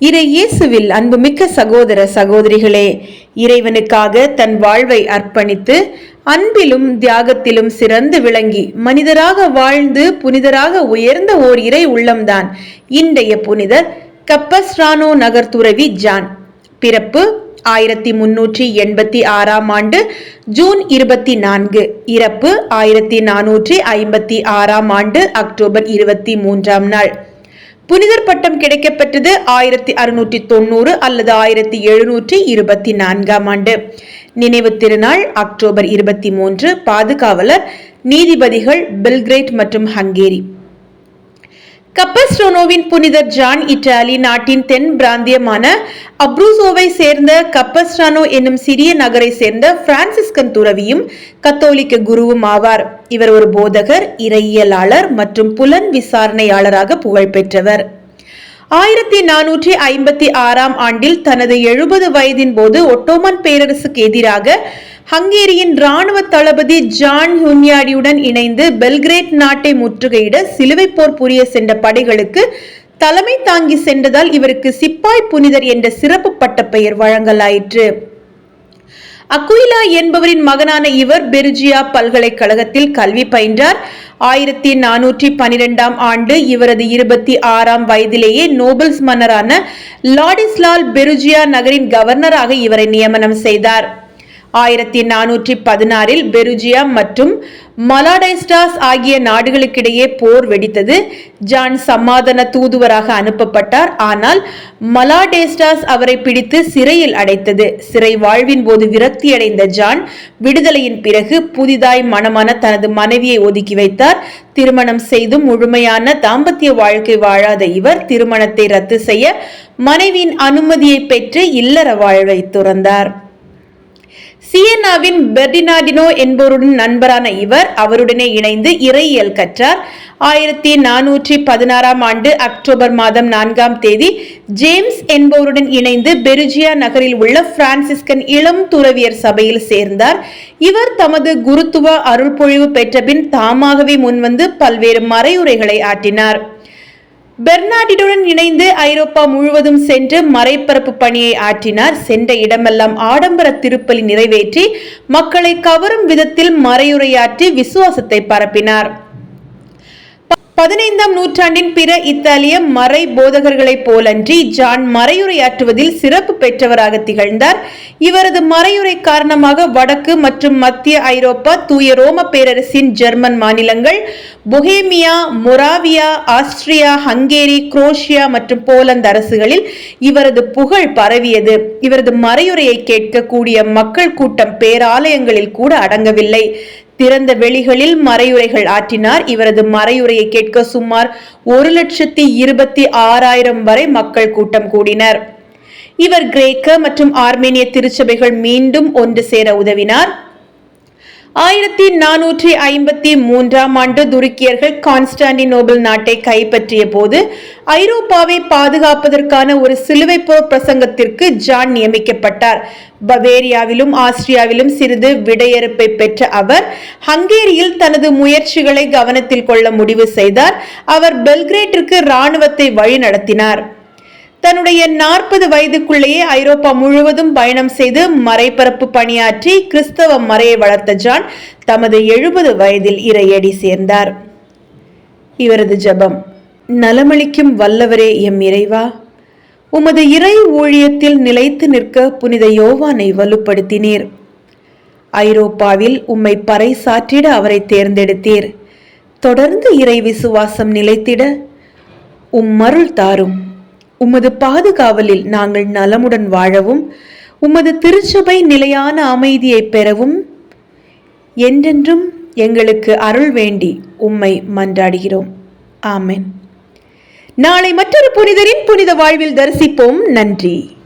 இறை இயேசுவில் அன்புமிக்க சகோதர சகோதரிகளே இறைவனுக்காக தன் வாழ்வை அர்ப்பணித்து அன்பிலும் தியாகத்திலும் சிறந்து விளங்கி மனிதராக வாழ்ந்து புனிதராக உயர்ந்த ஓர் இறை உள்ளம்தான் இன்றைய புனிதர் கப்பஸ்ரானோ நகர் துறவி ஜான். பிறப்பு ஆயிரத்தி முன்னூற்றி எண்பத்தி ஆறாம் ஆண்டு ஜூன் இருபத்தி நான்கு. இறப்பு ஆயிரத்தி நானூற்றி ஐம்பத்தி ஆறாம் ஆண்டு அக்டோபர் இருபத்தி மூன்றாம் நாள். புனிதர் பட்டம் கிடைக்கப்பெற்றது ஆயிரத்தி அறுநூற்றி தொண்ணூறு அல்லது ஆயிரத்தி எழுநூற்றி இருபத்தி நான்காம் ஆண்டு. நினைவு திருநாள் அக்டோபர் இருபத்தி மூன்று பாதுகாவலர் நீதிபதிகள் பெல்கிரேட் மற்றும் ஹங்கேரி. கப்பஸ்ட்ரோனோவின் புனிதர் ஜான் இட்டாலி நாட்டின் தென் பிராந்தியமான அப்ரூசோவை சேர்ந்த கப்பஸ்டானோ என்னும் சிறிய நகரை சேர்ந்த பிரான்சிஸ்கன் துறவியும் கத்தோலிக்க குருவும் ஆவார். இவர் ஒரு போதகர் இறையியலாளர் மற்றும் புலன் விசாரணையாளராக புகழ்பெற்றவர் ஆயிரத்தி நானூற்றி ஐம்பத்தி ஆறாம் ஆண்டில் தனது எழுபது வயதின் போது ஒட்டோமன் பேரரசுக்கு எதிராக ஹங்கேரியின் ராணுவ தளபதி ஜான் ஹுன்யாடியுடன் இணைந்து பெல்கிரேட் நாட்டை முற்றுகையிட சிலுவை போர் புரிய சென்ற படைகளுக்கு தலைமை தாங்கி சென்றதால் இவருக்கு சிப்பாய் புனிதர் என்ற சிறப்பு பட்ட பெயர் வழங்கலாயிற்று. அக்குயிலா என்பவரின் மகனான இவர் பெருஜியா பல்கலைக்கழகத்தில் கல்வி பயின்றார். ஆயிரத்தி நானூற்றி பனிரெண்டாம் ஆண்டு இவரது இருபத்தி ஆறாம் வயதிலேயே நோபல்ஸ் மன்னரான லாடிஸ்லால் பெருஜியா நகரின் கவர்னராக இவரை நியமனம் செய்தார். ஆயிரத்தி நானூற்றி பதினாறில் பெருஜியா மற்றும் மலாடைஸ்டாஸ் ஆகிய நாடுகளுக்கிடையே போர் வெடித்தது. ஜான் சமாதான தூதுவராக அனுப்பப்பட்டார். ஆனால் மலாடேஸ்டாஸ் அவரை பிடித்து சிறையில் அடைத்தது. சிறை வாழ்வின் போது விரக்தியடைந்த ஜான் விடுதலையின் பிறகு புதிதாய் மனமான தனது மனைவியை ஒதுக்கி வைத்தார். திருமணம் செய்தும் முழுமையான தாம்பத்திய வாழ்க்கை வாழாத இவர் திருமணத்தை ரத்து செய்ய மனைவியின் அனுமதியை பெற்று இல்லற வாழ்வை துறந்தார். சியன்னாவின் பெர்டினாடினோ என்பவருடன் நண்பரான இவர் அவருடனே இணைந்து இறையியல் கற்றார். ஆயிரத்தி நானூற்றி பதினாறாம் ஆண்டு அக்டோபர் மாதம் நான்காம் தேதி ஜேம்ஸ் என்பவருடன் இணைந்து பெருஜியா நகரில் உள்ள பிரான்சிஸ்கன் இளம் துறவியர் சபையில் சேர்ந்தார். இவர் தமது குருத்துவ அருள்பொழிவு பெற்றபின் தாமாகவே முன்வந்து பல்வேறு மறையுரைகளை ஆட்டினார் பெர்னாடிடுடன் இணைந்து ஐரோப்பா முழுவதும் சென்று மறைப்பரப்பு பணியை ஆற்றினார். சென்ற இடமெல்லாம் ஆடம்பர திருப்பலி நிறைவேற்றி மக்களை கவரும் விதத்தில் மறையுரையாற்றி விசுவாசத்தை பரப்பினார். பதினைந்தாம் நூற்றாண்டின் பிற இத்தாலிய மறை போதகர்களைப் போலன்றி ஜான் மறையுரையாற்றுவதில் சிறப்பு பெற்றவராக திகழ்ந்தார். இவரது மறையுரை காரணமாக வடக்கு மற்றும் மத்திய ஐரோப்பா தூய ரோம பேரரசின் ஜெர்மன் மாநிலங்கள் Bohemia Moravia Austria Hungary Croatia மற்றும் போலந்து அரசுகளில் இவரது புகழ் பரவியது. இவரது மறையுரையை கேட்கக்கூடிய மக்கள் கூட்டம் பேராலயங்களில் கூட அடங்கவில்லை. திறந்த வெளிகளில் மறையுரைகள் ஆற்றினார். இவரது மறையுரையை கேட்க சுமார் ஒரு லட்சத்தி இருபத்தி ஆறாயிரம் வரை மக்கள் கூட்டம் கூடினர். இவர் கிரேக்க மற்றும் ஆர்மேனிய திருச்சபைகள் மீண்டும் ஒன்று சேர உதவினார். ஆயிரத்தி நானூற்றி ஐம்பத்தி மூன்றாம் ஆண்டு துருக்கியர்கள் கான்ஸ்டாண்டினோபிள் நாட்டை கைப்பற்றிய போது ஐரோப்பாவை பாதுகாப்பதற்கான ஒரு சிலுவை போர் பிரசங்கத்திற்கு ஜான் நியமிக்கப்பட்டார். பவேரியாவிலும் ஆஸ்திரியாவிலும் சிறிது விடையறுப்பை பெற்ற அவர் ஹங்கேரியில் தனது முயற்சிகளை கவனத்தில் கொள்ள முடிவு செய்தார். அவர் பெல்கிரேட்டிற்கு இராணுவத்தை வழிநடத்தினார். தன்னுடைய நாற்பது வயதுக்குள்ளேயே ஐரோப்பா முழுவதும் பயணம் செய்து மறைபரப்பு பணியாற்றி கிறிஸ்தவ மறையை வளர்த்த ஜான் தமது எழுபது வயதில் இறையடி சேர்ந்தார். இவரது ஜபம் நலமளிக்கும் வல்லவரே எம் இறைவா உமது இறை ஊழியத்தில் நிலைத்து நிற்க புனித யோவானை வலுப்படுத்தினீர். ஐரோப்பாவில் உம்மை பறைசாற்றிட அவரை தேர்ந்தெடுத்தீர். தொடர்ந்து இறை விசுவாசம் நிலைத்திட உம் மருள் தாரும். உமது பாதுகாவலில் நாங்கள் நலமுடன் வாழவும் உமது திருச்சபை நிலையான அமைதியை பெறவும் என்றென்றும் எங்களுக்கு அருள் வேண்டி உம்மை மன்றாடுகிறோம். ஆமென். நாளை மற்றொரு புனிதரின் புனித வாழ்வில் தரிசிப்போம். நன்றி.